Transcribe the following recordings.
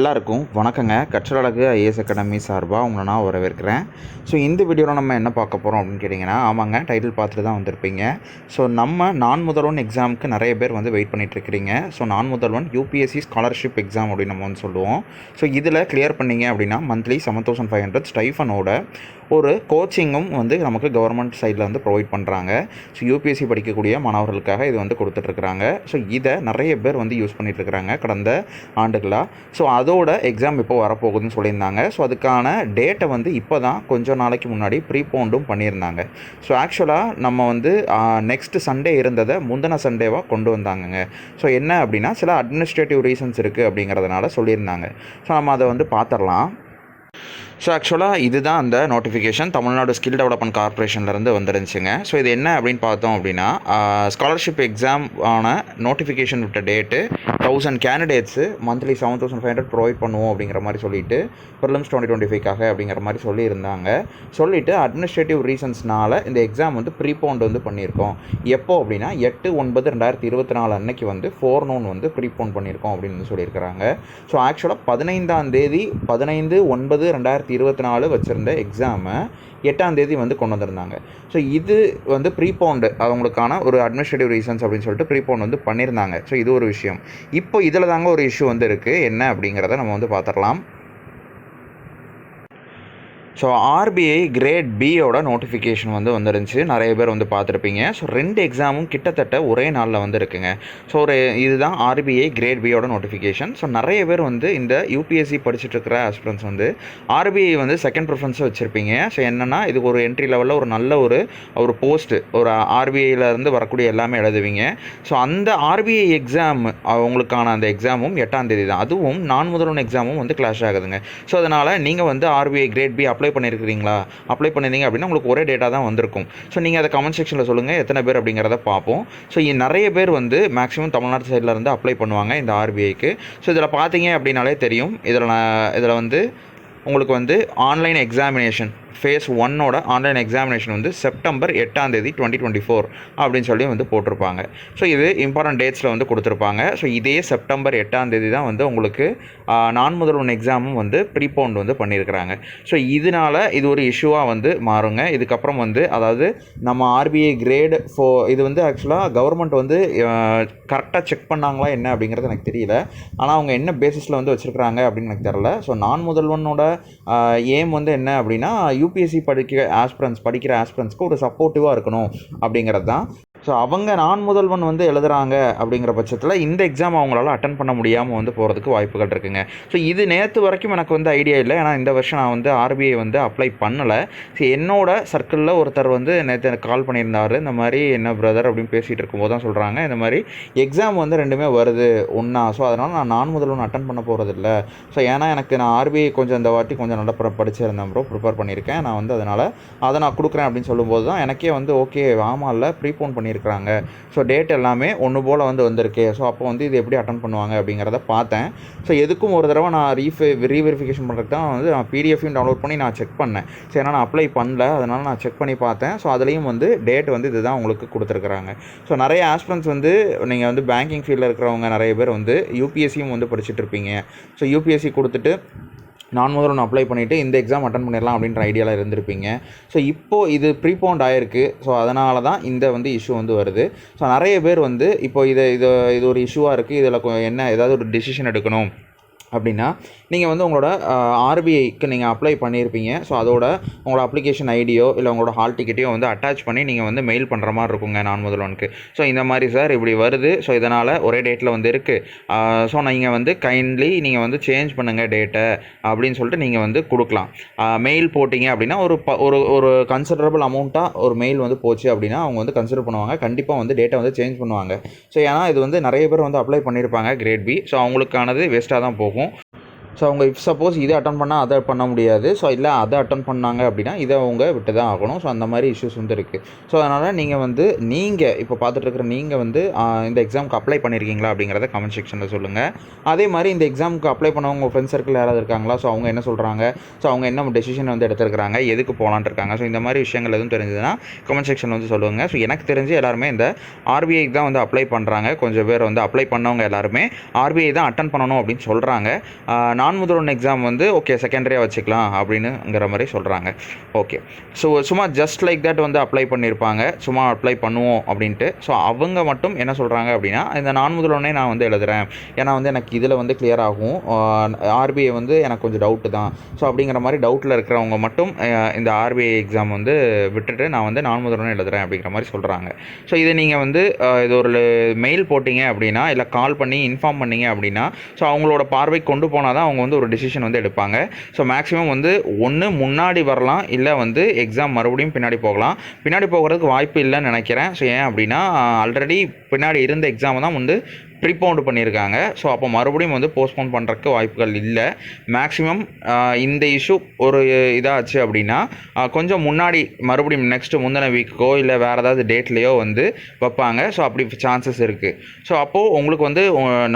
எல்லாருக்கும் வணக்கங்க. கற்றலழகு IAS academy சார்பாக உங்களை நான் வரவேற்கிறேன். ஸோ இந்த வீடியோவில் நம்ம என்ன பார்க்க போகிறோம் அப்படின்னு கேட்டிங்கன்னா ஆமாங்க டைட்டில் பார்த்துட்டு தான் வந்திருப்பீங்க. ஸோ நம்ம நான் முதல்வன் எக்ஸாமுக்கு நிறைய பேர் வந்து வெயிட் பண்ணிகிட்ருக்கிறீங்க ஸோ நான் முதல்வன் யூபிஎஸ்சி ஸ்காலர்ஷிப் எக்ஸாம் அப்படின்னு நம்ம வந்து சொல்லுவோம். ஸோ இதில் கிளியர் பண்ணீங்க அப்படின்னா monthly seven thousand five hundred ஸ்டைஃபனோட ஒரு கோச்சிங்கும் வந்து நமக்கு கவர்மெண்ட் சைடில் வந்து ப்ரொவைட் பண்ணுறாங்க ஸோ யூபிஎஸ்சி படிக்கக்கூடிய மாணவர்களுக்காக இது வந்து கொடுத்துட்ருக்குறாங்க. ஸோ இதை நிறைய பேர் வந்து யூஸ் பண்ணிகிட்ருக்குறாங்க கடந்த ஆண்டுகளாக ஸோ அதோட எக்ஸாம் இப்போ வரப்போகுதுன்னு சொல்லியிருந்தாங்க. ஸோ அதுக்கான டேட்டை வந்து இப்போ தான் கொஞ்சம் நாளைக்கு முன்னாடி ப்ரீபோண்டும் பண்ணியிருந்தாங்க. ஸோ ஆக்சுவலாக நம்ம வந்து நெக்ஸ்ட் சண்டே இருந்ததை முந்தின சண்டேவாக கொண்டு வந்தாங்கங்க. ஸோ என்ன அப்படின்னா சில அட்மினிஸ்ட்ரேட்டிவ் ரீசன்ஸ் இருக்குது அப்படிங்கிறதுனால சொல்லியிருந்தாங்க. ஸோ நம்ம அதை வந்து பார்த்துடலாம். ஸோ ஆக்சுவலாக இதுதான் அந்த நோட்டிஃபிகேஷன் தமிழ்நாடு ஸ்கில் டெவலப்மெண்ட் கார்பரேஷன்லேருந்து வந்துருந்துச்சுங்க. ஸோ இது என்ன அப்படின்னு பார்த்தோம் அப்படின்னா ஸ்காலர்ஷிப் எக்ஸாம் ஆன நோட்டிஃபிகேஷன் விட்ட date thousand candidates monthly seven thousand five hundred provide பண்ணுவோம் அப்படிங்கிற மாதிரி சொல்லிட்டு ப்ரிலிம்ஸ் டுவெண்ட்டி டுவெண்ட்டி ஃபைவ்க்காக அப்படிங்கிற மாதிரி சொல்லியிருந்தாங்க. சொல்லிவிட்டு அட்மினிஸ்ட்ரேட்டிவ் ரீசன்ஸ்னால இந்த எக்ஸாம் வந்து ப்ரீபோண்ட் வந்து பண்ணியிருக்கோம். எப்போ அப்படின்னா எட்டு ஒன்பது ரெண்டாயிரத்தி இருபத்தி நாலு அன்னைக்கு வந்து ஃபோர் நோன் வந்து ப்ரீபோன் பண்ணியிருக்கோம் அப்படின்னு வந்து சொல்லியிருக்கிறாங்க. ஸோ ஆக்சுவலாக பதினைந்தாம் தேதி பதினைந்து ஒன்பது ரெண்டாயிரத்தி இருபத்தி நாலு வச்சுருந்த எக்ஸாமை எட்டாம் தேதி வந்து கொண்டு வந்திருந்தாங்க. ஸோ இது வந்து ப்ரீபோண்டு அவங்களுக்கான ஒரு அட்மினிஸ்ட்ரேட்டிவ் ரீசன்ஸ் அப்படின்னு சொல்லிட்டு ப்ரீபோண்ட் வந்து பண்ணியிருந்தாங்க ஸோ இது ஒரு விஷயம். இப்போ இதில் தாங்க ஒரு இஷ்யூ வந்து இருக்குது என்ன அப்படிங்கிறத நம்ம வந்து பார்த்துடலாம். ஸோ ஆர்பிஐ கிரேட் பியோட நோட்டிஃபிகேஷன் வந்து வந்துருந்துச்சு. நிறைய பேர் வந்து பார்த்துருப்பீங்க. ஸோ ரெண்டு எக்ஸாமும் கிட்டத்தட்ட ஒரே நாளில் வந்து இருக்குங்க ஸோ ஒரு இதுதான் ஆர்பிஐ கிரேட் பியோட நோட்டிஃபிகேஷன் ஸோ நிறைய பேர் வந்து இந்த யூபிஎஸ்சி படிச்சுட்டு இருக்கிற ஆஸ்பிரன்ஸ் வந்து ஆர்பிஐ வந்து செகண்ட் ப்ரிஃபரன்ஸை வச்சுருப்பீங்க. ஸோ என்னென்னா இதுக்கு ஒரு என்ட்ரி லெவலில் ஒரு நல்ல ஒரு ஒரு போஸ்ட்டு ஒரு ஆர்பிஐலேருந்து வரக்கூடிய எல்லாமே எழுதுவீங்க. ஸோ அந்த ஆர்பிஐ எக்ஸாம் அவங்களுக்கான அந்த எக்ஸாமும் எட்டாம் தேதி தான். அதுவும் நான் முதல்வன் எக்ஸாமும் வந்து கிளாஷ் ஆகுதுங்க. ஸோ அதனால் நீங்கள் வந்து RBI grade B apply apply பண்ணியிருக்கிறீங்களா apply பண்ணியிருந்தீங்க அப்படின்னா உங்களுக்கு ஒரே டேட்டா தான் வந்திருக்கும். ஸோ நீங்கள் அதை கமெண்ட் செக்ஷனில் சொல்லுங்கள் எத்தனை பேர் அப்படிங்கிறத பார்ப்போம். ஸோ நிறைய பேர் வந்து மேக்ஸிமம் தமிழ்நாட்டு சைடில் இருந்து அப்ளை பண்ணுவாங்க இந்த ஆர்பிஐக்கு ஸோ இதில் பார்த்தீங்க அப்படின்னாலே தெரியும். இதில் நான் இதில் வந்து உங்களுக்கு வந்து ஆன்லைன் எக்ஸாமினேஷன் ஃபேஸ் ஒன்னோட ஆன்லைன் எக்ஸாமினேஷன் வந்து செப்டம்பர் எட்டாம் தேதி டுவெண்ட்டி டுவெண்ட்டி ஃபோர் அப்படின்னு சொல்லி வந்து போட்டிருப்பாங்க. ஸோ இது இம்பார்ட்டன்ட் டேட்ஸில் வந்து கொடுத்துருப்பாங்க. ஸோ இதே செப்டம்பர் எட்டாம் தேதி தான் வந்து உங்களுக்கு நான் முதல் ஒன் எக்ஸாமும் வந்து ப்ரீபவுண்ட் வந்து பண்ணியிருக்கிறாங்க. ஸோ இதனால் இது ஒரு இஷ்யூவாக வந்து மாறுங்க. இதுக்கப்புறம் வந்து அதாவது நம்ம ஆர்பிஐ கிரேடு ஃபோ இது வந்து ஆக்சுவலாக கவர்மெண்ட் வந்து கரெக்டாக செக் பண்ணாங்களா என்ன அப்படிங்கிறது எனக்கு தெரியல. ஆனால் அவங்க என்ன பேசிஸில் வந்து வச்சுருக்குறாங்க அப்படின்னு எனக்கு தெரில ஸோ நான் முதல்வனோட ஏம் வந்து என்ன அப்படின்னா யூபிஎஸ்சி படிக்கிற ஆஸ்பிரன்ஸ் படிக்கிற ஆஸ்பிரன்ஸ்க்கு ஒரு சப்போர்ட்டிவாக இருக்கணும் அப்படிங்கிறது தான் ஸோ அவங்க நான் முதல்வன் வந்து எழுதுகிறாங்க அப்படிங்கிற பட்சத்தில் இந்த எக்ஸாம் அவங்களால அட்டன் பண்ண முடியாமல் வந்து போகிறதுக்கு வாய்ப்புகள் இருக்குங்க. ஸோ இது நேற்று வரைக்கும் எனக்கு வந்து ஐடியா இல்லை. ஏன்னா இந்த வருஷம் நான் வந்து ஆர்பிஐ வந்து அப்ளை பண்ணலை. ஸோ என்னோட சர்க்கிளில் ஒருத்தர் வந்து நேற்று எனக்கு கால் பண்ணியிருந்தார். இந்த மாதிரி என்ன பிரதர் அப்படின்னு பேசிகிட்டு இருக்கும்போது தான் சொல்கிறாங்க இந்த மாதிரி எக்ஸாம் வந்து ரெண்டுமே வருது ஒன்றா ஸோ அதனால் நான் நான் முதல்வன் அட்டன் பண்ண போகிறதில்ல ஸோ ஏன்னா எனக்கு நான் ஆர்பிஐ கொஞ்சம் இந்த வாட்டி கொஞ்சம் நல்லா படிச்சிருந்தேன் ப்ரோ ப்ரிப்பேர் பண்ணியிருக்கேன். நான் வந்து அதனால் அதை நான் கொடுக்குறேன் அப்படின்னு சொல்லும்போது தான் எனக்கே வந்து ஓகே ஆமாம் இல்லை ப்ரீபோன் பண்ணியிருக்கேன். பண்ணியிருக்கிறாங்க. ஸோ டேட் எல்லாமே ஒன்று போல் வந்து வந்திருக்கு. ஸோ அப்போ வந்து இது எப்படி அட்டன் பண்ணுவாங்க அப்படிங்கிறத பார்த்தேன். ஸோ எதுக்கும் ஒரு தடவை நான் ரீஃபே ரீவெரிஃபிகேஷன் பண்ணுறதுக்கு தான் வந்து நான் பிடிஎஃபையும் டவுன்லோட் பண்ணி நான் செக் பண்ணேன். ஸோ ஏன்னா நான் அப்ளை பண்ணல. அதனால் நான் செக் பண்ணி பார்த்தேன். ஸோ அதுலேயும் வந்து டேட் வந்து இதுதான் உங்களுக்கு கொடுத்துருக்குறாங்க. ஸோ நிறைய ஆஸ்பிரன்ஸ் வந்து நீங்கள் வந்து பேங்கிங் ஃபீல்டில் இருக்கிறவங்க நிறைய பேர் வந்து யூபிஎஸ்சியும் வந்து படிச்சுட்டு இருப்பீங்க. ஸோ யூபிஎஸ்சி கொடுத்துட்டு நான் முதல்ல ஒன்று அப்ளை பண்ணிவிட்டு இந்த எக்ஸாம் அட்டன் பண்ணிடலாம் அப்படின்ற ஐடியாவில் இருந்திருப்பீங்க. ஸோ இப்போது இது ப்ரீபோண்ட் ஆகிருக்கு ஸோ அதனால தான் இந்த வந்து இஷ்யூ வந்து வருது. ஸோ நிறைய பேர் வந்து இப்போ இதை இது இது ஒரு இஷ்யூவாக இருக்குது இதில் என்ன ஏதாவது ஒரு டெசிஷன் எடுக்கணும். அப்படின்னா நீங்கள் வந்து உங்களோட ஆர்பிஐக்கு நீங்கள் அப்ளை பண்ணியிருப்பீங்க ஸோ அதோட உங்களோட அப்ளிகேஷன் ஐடியோ இல்லை உங்களோட ஹால் டிக்கெட்டையோ வந்து அட்டாச் பண்ணி நீங்கள் வந்து மெயில் பண்ணுற மாதிரி இருக்குங்க நான் முதல்வனுக்கு. ஸோ இந்த மாதிரி சார் இப்படி வருது. ஸோ இதனால் ஒரே டேட்டில் வந்து இருக்குது ஸோ நீங்கள் வந்து கைண்ட்லி நீங்கள் வந்து சேஞ்ச் பண்ணுங்கள் டேட்டை அப்படின்னு சொல்லிட்டு நீங்கள் வந்து கொடுக்கலாம். மெயில் போட்டிங்க அப்படின்னா ஒரு ப ஒரு ஒரு கன்சிடரபிள் அமௌண்ட்டாக ஒரு மெயில் வந்து போச்சு அப்படின்னா அவங்க வந்து கன்சிடர் பண்ணுவாங்க. கண்டிப்பாக வந்து டேட்டை வந்து சேஞ்ச் பண்ணுவாங்க. ஸோ ஏன்னா இது வந்து நிறைய பேர் வந்து அப்ளை பண்ணியிருப்பாங்க கிரேட் பி ஸோ அவங்களுக்கானது வேஸ்ட்டாக தான் போகும். 哎 ஸோ அவங்க இஃப் சப்போஸ் இதை அட்டன் பண்ணால் அதை பண்ண முடியாது. ஸோ இல்லை அதை அட்டன் பண்ணாங்க அப்படின்னா இதை அவங்க விட்டு தான் ஆகணும். ஸோ அந்த மாதிரி இஷ்யூஸ் வந்து இருக்குது ஸோ அதனால் நீங்கள் வந்து நீங்கள் இப்போ பார்த்துட்டு இருக்கிற நீங்கள் வந்து இந்த எக்ஸாமுக்கு அப்ளை பண்ணியிருக்கீங்களா அப்படிங்கிறத கமெண்ட் செக்ஷனில் சொல்லுங்கள் அதே மாதிரி இந்த எக்ஸாமுக்கு அப்ளை பண்ணவங்க உங்கள் ஃப்ரெண்ட்ஸ் சர்க்கிள் யாராவது இருக்காங்களா? ஸோ அவங்க என்ன சொல்கிறாங்க ஸோ அவங்க என்ன டெசிஷன் வந்து எடுத்துருக்காங்க எதுக்கு போகலான் இருக்காங்க? ஸோ இந்த மாதிரி விஷயங்கள் எதுவும் தெரிஞ்சதுன்னா கமெண்ட் செக்ஷன் வந்து சொல்லுங்கள் ஸோ எனக்கு தெரிஞ்சு எல்லாருமே இந்த ஆர்பிஐக்கு தான் வந்து அப்ளை பண்ணுறாங்க கொஞ்சம் பேர் வந்து அப்ளை பண்ணவங்க எல்லாருமே ஆர்பிஐ தான் அட்டன் பண்ணணும் அப்படின்னு சொல்கிறாங்க நான் நான் முதல்வன் எக்ஸாம் வந்து ஓகே செகண்டரியாக வச்சுக்கலாம் அப்படின்னுங்கிற மாதிரி சொல்கிறாங்க ஓகே ஸோ சும்மா ஜஸ்ட் லைக் தட் வந்து அப்ளை பண்ணியிருப்பாங்க சும்மா அப்ளை பண்ணுவோம் அப்படின்ட்டு. ஸோ அவங்க மட்டும் என்ன சொல்கிறாங்க அப்படின்னா இந்த நான் முதல்வனே நான் வந்து எழுதுகிறேன் ஏன்னா வந்து எனக்கு இதில் வந்து கிளியர் ஆகும். ஆர்பிஐ வந்து எனக்கு கொஞ்சம் டவுட்டு தான். ஸோ அப்படிங்கிற மாதிரி டவுட்டில் இருக்கிறவங்க மட்டும் இந்த ஆர்பிஐ எக்ஸாம் வந்து விட்டுட்டு நான் வந்து நான் முதல்வனே எழுதுகிறேன் அப்படிங்கிற மாதிரி சொல்கிறாங்க ஸோ இதை நீங்கள் வந்து இது ஒரு மெயில் போட்டிங்க அப்படின்னா இல்லை கால் பண்ணி இன்ஃபார்ம் பண்ணீங்க அப்படின்னா ஸோ அவங்களோட பார்வை கொண்டு போனால் தான் அவங்க வந்து ஒரு டிசிஷன் வந்து எடுப்பாங்க. ஸோ மேக்ஸிமம் வந்து ஒன்று முன்னாடி வரலாம் இல்லை வந்து எக்ஸாம் மறுபடியும் பின்னாடி போகலாம். பின்னாடி போகிறதுக்கு வாய்ப்பு இல்லைன்னு நினைக்கிறேன். ஸோ ஏன் அப்படின்னா ஆல்ரெடி பின்னாடி இருந்த எக்ஸாம் தான் வந்து ப்ரிப்பவுண்ட் பண்ணியிருக்காங்க. ஸோ அப்போ மறுபடியும் வந்து போஸ்ட்போன் பண்ணுறக்கு வாய்ப்புகள் இல்லை. மேக்ஸிமம் இந்த இஷ்யூ ஒரு இதாச்சு அப்படின்னா கொஞ்சம் முன்னாடி மறுபடியும் நெக்ஸ்ட்டு முந்தின வீக்கோ இல்லை வேறு ஏதாவது டேட்லேயோ வந்து வைப்பாங்க. ஸோ அப்படி சான்சஸ் இருக்குது ஸோ அப்போது உங்களுக்கு வந்து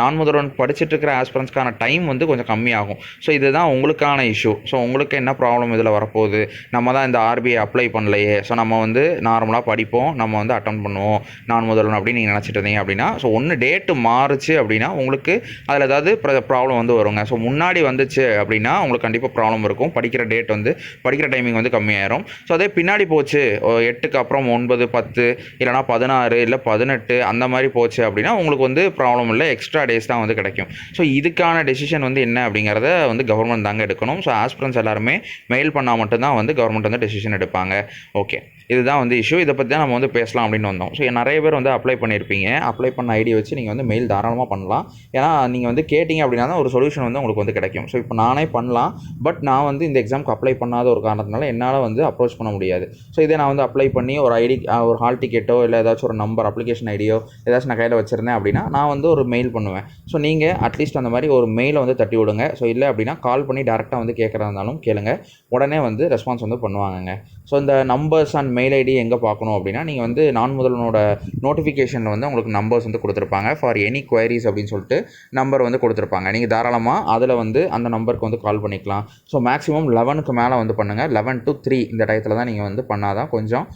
நான் முதல்வன் படிச்சுட்டு இருக்கிற ஆஸ்பிரன்ஸ்க்கான டைம் வந்து கொஞ்சம் கம்மியாகும். ஸோ இதுதான் உங்களுக்கான இஷ்யூ ஸோ உங்களுக்கு என்ன ப்ராப்ளம் இதில் வரப்போகுது? நம்ம தான் இந்த ஆர்பிஐ அப்ளை பண்ணலையே. ஸோ நம்ம வந்து நார்மலாக படிப்போம். நம்ம வந்து அட்டன் பண்ணுவோம். நான் முதல்வன் அப்படின்னு நீங்கள் நினச்சிட்டு இருந்தீங்க அப்படின்னா ஸோ ஒன்று டேட்டு மாறுச்சு அப்படின்னா உங்களுக்கு அதில் ஏதாவது ப்ராப்ளம் வந்து வருங்க. ஸோ முன்னாடி வந்துச்சு அப்படின்னா உங்களுக்கு கண்டிப்பாக ப்ராப்ளம் இருக்கும். படிக்கிற டேட் வந்து படிக்கிற டைமிங் வந்து கம்மியாயிரும். ஸோ அதே பின்னாடி போச்சு ஓ, எட்டுக்கு அப்புறம் ஒன்பது பத்து இல்லைனா பதினாறு இல்லை பதினெட்டு அந்த மாதிரி போச்சு அப்படின்னா உங்களுக்கு வந்து ப்ராப்ளம் இல்லை. எக்ஸ்ட்ரா டேஸ் தான் வந்து கிடைக்கும். ஸோ இதுக்கான டெசிஷன் வந்து என்ன அப்படிங்கிறத வந்து கவர்மெண்ட் தாங்க எடுக்கணும். ஸோ ஆஸ்பிரன்ஸ் எல்லாருமே மெயில் பண்ணால் மட்டும்தான் வந்து கவர்மெண்ட் வந்து டெசிஷன் எடுப்பாங்க. ஓகே இதுதான் வந்து இஷ்யூ இதை பற்றி தான் நம்ம வந்து பேசலாம் அப்படின்னு வந்தோம். ஸோ நிறைய பேர் வந்து அப்ளை பண்ணியிருப்பீங்க. அப்ளை பண்ண ஐடியை வச்சு நீங்கள் வந்து மெயில் தாராளமாக பண்ணலாம். ஏன்னா நீங்கள் வந்து கேட்டிங்க அப்படின்னா தான் ஒரு சொல்யூஷன் வந்து உங்களுக்கு வந்து கிடைக்கும். ஸோ இப்போ நானே பண்ணலாம். பட் நான் வந்து இந்த எக்ஸாம்க்கு அப்ளை பண்ணாத ஒரு காரணத்தினால என்னால் வந்து அப்ரோச் பண்ண முடியாது. ஸோ இதை நான் வந்து அப்ளை பண்ணி ஒரு ஐடி ஒரு ஹால் டிக்கெட்டோ இல்லை ஏதாச்சும் ஒரு நம்பர் அப்ளிகேஷன் ஐடியோ ஏதாச்சும் நான் கையில் வச்சுருந்தேன் அப்படின்னா நான் வந்து ஒரு மெயில் பண்ணுவேன். ஸோ நீங்கள் அட்லீஸ்ட் அந்த மாதிரி ஒரு மெயிலை வந்து தட்டி விடுங்க. ஸோ இல்லை அப்படின்னா கால் பண்ணி டேரெக்டாக வந்து கேட்குறதா இருந்தாலும் கேளுங்க. உடனே வந்து ரெஸ்பான்ஸ் வந்து பண்ணுவாங்க ஸோ இந்த நம்பர்ஸ் அண்ட் மெயில் ஐடி எங்கே பார்க்கணும் அப்படின்னா நீங்கள் வந்து நான் முதல்வனோட நோட்டிஃபிகேஷனில் வந்து உங்களுக்கு நம்பர்ஸ் வந்து கொடுத்துருப்பாங்க. ஃபார் எனி queries அப்படின்னு சொல்லிட்டு நம்பர் வந்து கொடுத்துருப்பாங்க. நீங்கள் தாராளமாக அதில் வந்து அந்த நம்பருக்கு வந்து கால் பண்ணிக்கலாம். ஸோ மேக்ஸிமம் லெவனுக்கு மேலே வந்து பண்ணுங்கள் லெவன் டு த்ரீ இந்த டயத்தில் தான் நீங்கள் வந்து பண்ணால் தான் கொஞ்சம்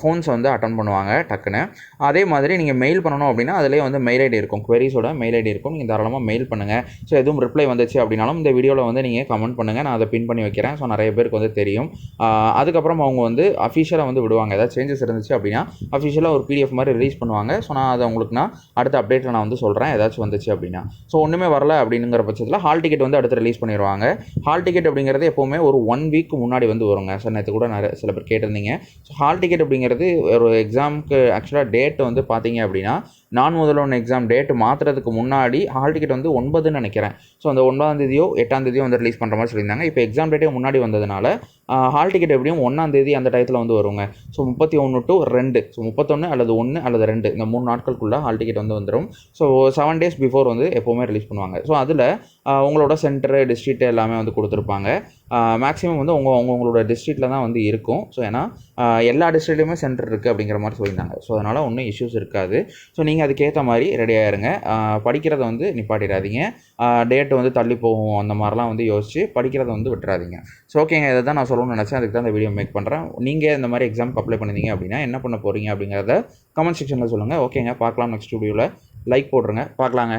ஃபோன்ஸ் வந்து அட்டன் பண்ணுவாங்க டக்குன்னு. அதே மாதிரி நீங்கள் மெயில் பண்ணணும் அப்படின்னா அதிலே வந்து மெயில் ஐடி இருக்கும். Queriesஓட மெயில் ஐடி இருக்கும். நீங்கள் தாராளமாக மெயில் பண்ணுங்கள் ஸோ எதுவும் ரிப்ளை வந்துச்சு அப்படின்னாலும் இந்த வீடியோவில் வந்து நீங்கள் கமெண்ட் பண்ணுங்கள் நான் அதை பின் பண்ணி வைக்கிறேன். ஸோ நிறைய பேருக்கு வந்து தெரியும். அதுக்கப்புறம் அவங்க வந்து அஃபிஷியலாக வந்து விடுவாங்க. ஏதாவது சேஞ்சஸ் இருந்துச்சு அப்படின்னா அஃபிஷியலாக ஒரு பிடிஎஃப் மாதிரி ரிலீஸ் பண்ணுவாங்க. ஸோ நான் அதை உங்களுக்கு நான் அடுத்த அப்டேட்டில் நான் வந்து சொல்கிறேன் ஏதாச்சும் வந்துச்சு அப்படின்னா. ஸோ ஒன்றுமே வரல அப்படிங்கிற பட்சத்தில் ஹால் டிக்கெட் வந்து அடுத்து ரிலீஸ் பண்ணிடுவாங்க ஹால் டிக்கெட் அப்படிங்கிறது எப்போவுமே ஒரு ஒன் வீக் முன்னாடி வந்து வருங்க. சார் நேற்று கூட நிறைய சில பேர் கேட்டிருந்தீங்க. ஸோ ஹால் டிக்கெட் அப்படிங்கிறது ஒரு எக்ஸாமுக்கு ஆக்சுவலாக டேட் வந்து பார்த்தீங்க அப்படின்னா நான் முதல்வன் எக்ஸாம் டேட் மாற்றுறதுக்கு முன்னாடி ஹால் டிக்கெட் வந்து ஒன்பதுன்னு நினைக்கிறேன். ஸோ அந்த ஒன்பதாம் தேதியோ எட்டாம் தேதியோ வந்து ரிலீஸ் பண்ணுற மாதிரி சொல்லியிருந்தாங்க. இப்போ எக்ஸாம் டேட்டே முன்னாடி வந்ததுனால ஹால் டிக்கெட் எப்படியும் ஒன்றாம் தேதி அந்த டயத்தில் வந்து வருங்க. ஸோ முப்பத்தி ஒன்று டு ரெண்டு. ஸோ முப்பத்தொன்று அல்லது ஒன்று அல்லது ரெண்டு. இந்த மூணு நாட்களுக்குள்ளே ஹால் டிக்கெட் வந்து வந்துடும் ஸோ செவன் டேஸ் பிஃபோர் வந்து எப்போவுமே ரிலீஸ் பண்ணுவாங்க. ஸோ அதில் உங்களோட சென்டரு டிஸ்ட்ரிக்ட் எல்லாமே வந்து கொடுத்துருப்பாங்க. மேக்ஸிமம் வந்து உங்கள் அவங்கவுங்களோட உங்களோட டிஸ்ட்ரிக்டில் தான் வந்து இருக்கும். ஸோ ஏன்னா எல்லா டிஸ்ட்ரிக்ட்லையுமே சென்டர் இருக்குது அப்படிங்கிற மாதிரி சொல்லியிருந்தாங்க. ஸோ அதனால் ஒன்றும் இஷ்யூஸ் இருக்காது. ஸோ நீங்கள் அதுக்கேற்ற மாதிரி ரெடி ஆயிருங்க. படிக்கிறத வந்து நிப்பாட்டிடாதீங்க. டேட்டு வந்து தள்ளி போகும். அந்த மாதிரிலாம் வந்து யோசிச்சு படிக்கிறத வந்து விட்டுறாதீங்க. ஸோ ஓகேங்க இதை தான் நான் சொல்லணும்னு நினச்சேன். அதுக்கு தான் இந்த வீடியோ மேக் பண்ணுறேன் நீங்கள் இந்த மாதிரி எக்ஸாம்க்கு அப்ளை பண்ணிருந்தீங்க அப்படின்னா என்ன பண்ண போகிறீங்க அப்படிங்கிறத கமெண்ட் செக்ஷனில் சொல்லுங்கள் ஓகேங்க பார்க்கலாம் நெக்ஸ்ட் வீடியோவில் லைக் போடுறேங்க பார்க்கலாங்க.